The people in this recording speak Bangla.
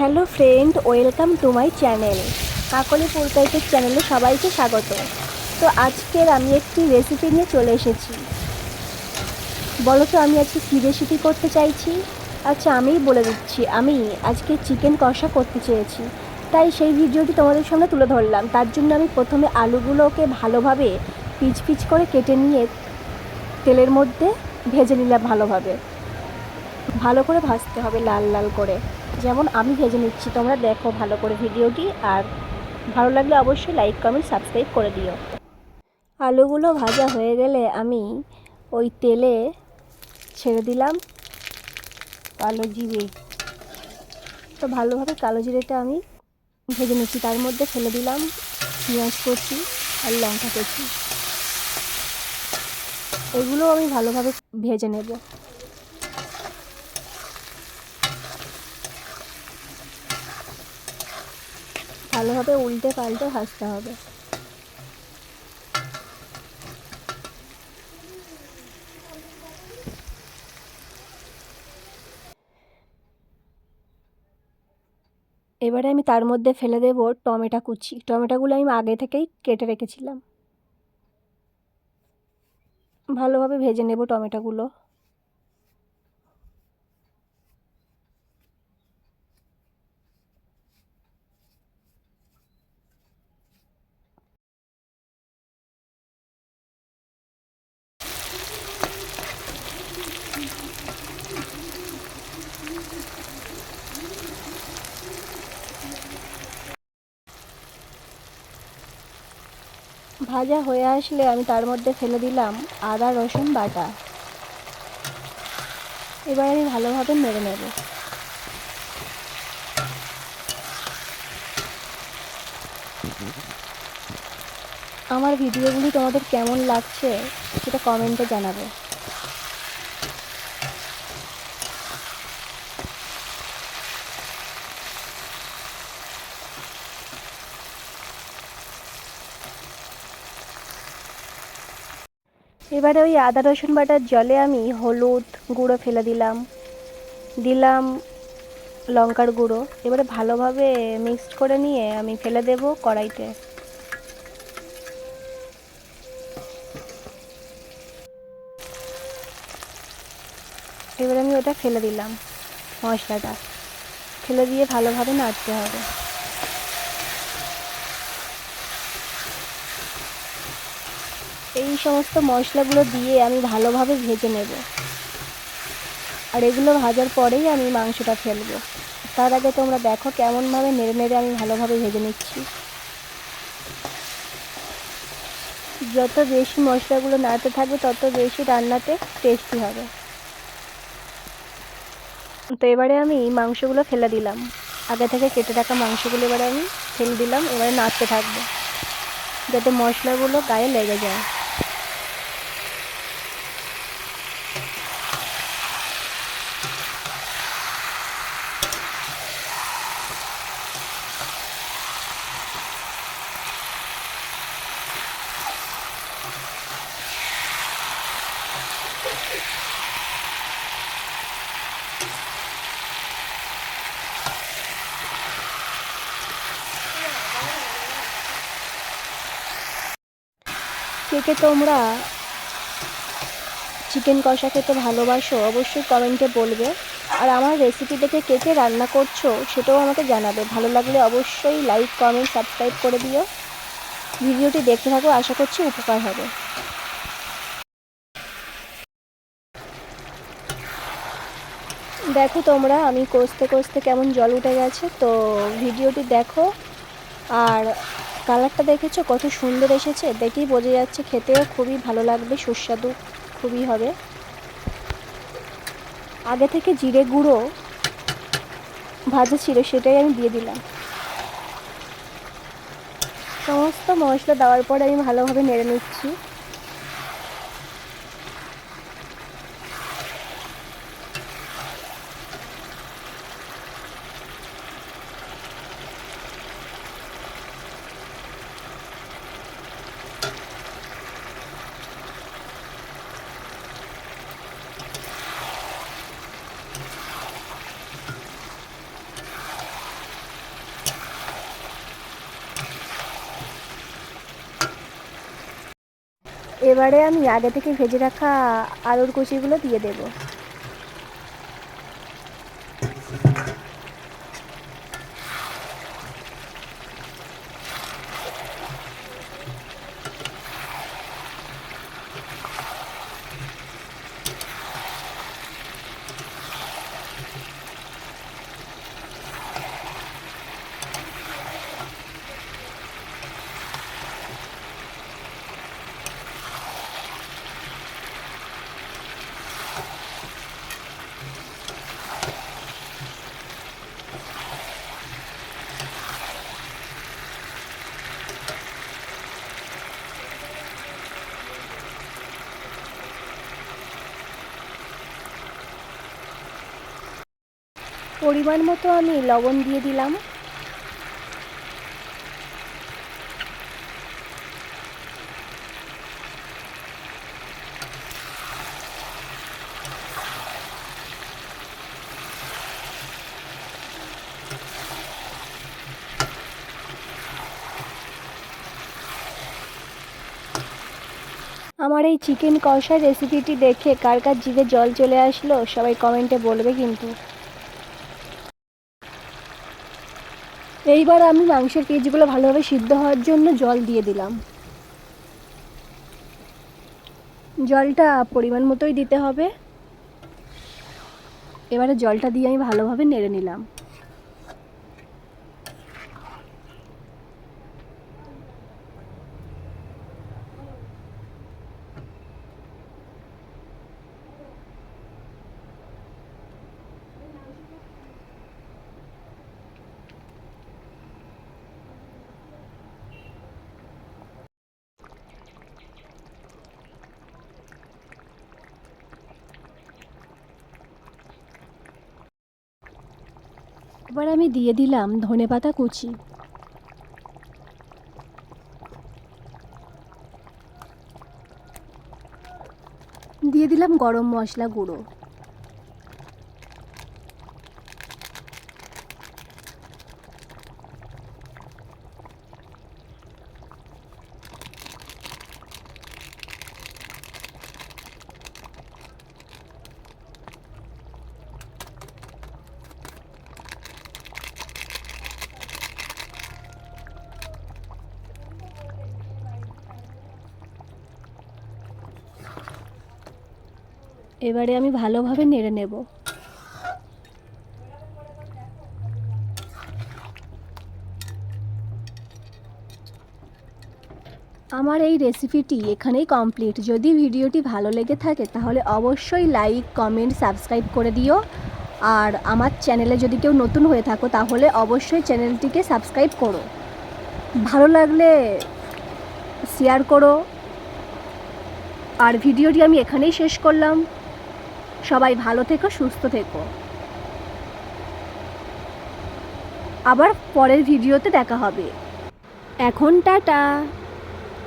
Hello friend, welcome to my channel. Kakoli পুরকাইটের চ্যানেলে সবাইকে স্বাগত। তো আজকের আমি একটি রেসিপি নিয়ে চলে এসেছি। বলো তো আমি আজকে কী রেসিপি করতে চাইছি? আচ্ছা আমিই বলে দিচ্ছি। আমি আজকে চিকেন কষা করতে চেয়েছি। তাই সেই ভিডিওটি তোমাদের সামনে তুলে ধরলাম। তার জন্য আমি প্রথমে আলুগুলোকে ভালোভাবে পিচ পিচ করে কেটে নিয়ে তেলের মধ্যে ভেজে নিলাম ভালোভাবে। ভালো করে ভাজতে হবে লাল লাল করে। যেমন আমি ভেজে নিচ্ছি, তোমরা দেখো ভালো করে ভিডিওটি, আর ভালো লাগলে অবশ্যই লাইক কমেন্ট সাবস্ক্রাইব করে দিও। আলুগুলো ভাজা হয়ে গেলে আমি ওই তেলে ছেড়ে দিলাম কালো জিরে। তো ভালোভাবে কালো জিরেটা আমি ভেজে নিচ্ছি, তার মধ্যে ফেলে দিলাম পেঁয়াজ কচি আর লঙ্কা কচি। এগুলো আমি ভালোভাবে ভেজে নেব। ভালোভাবে উল্টে পাল্টে ভাজতে হবে। এবারে আমি তার মধ্যে ফেলে দেব টমেটো কুচি। টমেটোগুলো আমি আগে থেকেই কেটে রেখেছিলাম। ভালোভাবে ভেজে নেব টমেটোগুলো। ভাজা হয়ে আসলে আমি তার মধ্যে ফেলে দিলাম আদা, রসুন, বাটা। এবার আমি ভালোভাবে মেরে নেব। আমার ভিডিওগুলি তোমাদের কেমন লাগছে সেটা কমেন্টে জানাবে। এবারে ওই আদা, রসুন বাটার জলে আমি হলুদ গুঁড়ো ফেলে দিলাম। দিলাম লঙ্কার গুঁড়ো। এবারে ভালোভাবে মিক্সড করে নিয়ে আমি ফেলে দেব কড়াইতে। এবারে আমি ওটা ফেলে দিলাম মশলাটা। ফেলে দিয়ে ভালোভাবে নাড়তে হবে। এই সমস্ত মশলাগুলো দিয়ে আমি ভালোভাবে ভেজে নেব। আর এগুলো ভাজার পরেই আমি মাংসটা ফেলব। তার আগে তোমরা দেখো কেমনভাবে নেড়ে নেড়ে আমি ভালোভাবে ভেজে নিচ্ছি। যত বেশি মশলাগুলো নাড়তে থাকবে, তত বেশি রান্নাতে টেস্টি হবে। তো এবারে আমি মাংসগুলো ফেলে দিলাম। আগে থেকে কেটে রাখা মাংসগুলো এবারে আমি ফেলে দিলাম, এবারে নাড়তে থাকব। যাতে মশলাগুলো গায়ে লেগে যায়। কে কে তোমরা চিকেন কষা খেতে ভালোবাসো অবশ্যই কমেন্টে বলবে। আর আমার রেসিপি দেখে কে কে রান্না করছ সেটাও আমাকে জানাবে। ভালো লাগলে অবশ্যই লাইক কমেন্ট সাবস্ক্রাইব করে দিও। ভিডিওটি দেখতে থাকো, আশা করছি উপকার হবে। দেখো তোমরা, আমি কষতে কষতে কেমন জল উঠে গেছে, তো ভিডিওটি দেখো। আর কালারটা দেখেছ? কত সুন্দর এসেছে। দেখেই বোঝা যাচ্ছে খেতেও খুবই ভালো লাগবে, সুস্বাদু খুবই হবে। আগে থেকে জিরে গুঁড়ো ভাজা ছিল, সেটাই আমি দিয়ে দিলাম। সমস্ত মশলা দেওয়ার পরে আমি ভালোভাবে নেড়ে নিচ্ছি। এবারে আমি আগে থেকে ভেজে রাখা আলুর কুচিগুলো দিয়ে দেব। পরিমাণ মতো আমি লবণ দিয়ে দিলাম। আমার এই চিকেন কষার রেসিপিটি দেখে কার কার জিভে জল চলে আসলো সবাই কমেন্টে বলবে কিন্তু। এইবার আমি মাংসের পেঁয়াজগুলো ভালোভাবে সিদ্ধ হওয়ার জন্য জল দিয়ে দিলাম। জলটা পরিমাণ মতোই দিতে হবে। এবারে জলটা দিয়ে আমি ভালোভাবে নেড়ে নিলাম। এবার আমি দিয়ে দিলাম ধনে পাতা কুচি। দিয়ে দিলাম গরম মশলা গুঁড়ো। এবারে আমি ভালোভাবে নেড়ে নেব। আমার এই রেসিপিটি এখানেই কমপ্লিট। যদি ভিডিওটি ভালো লেগে থাকে, তাহলে অবশ্যই লাইক, কমেন্ট, সাবস্ক্রাইব করে দিও। আর আমার চ্যানেলে যদি কেউ নতুন হয়ে থাকো, তাহলে অবশ্যই চ্যানেলটিকে সাবস্ক্রাইব করো। ভালো লাগলে শেয়ার করো। আর ভিডিওটি আমি এখানেই শেষ করলাম। সবাই ভালো থেকো সুস্থ থেকো। আবার পরের ভিডিওতে দেখা হবে। এখন টাটা।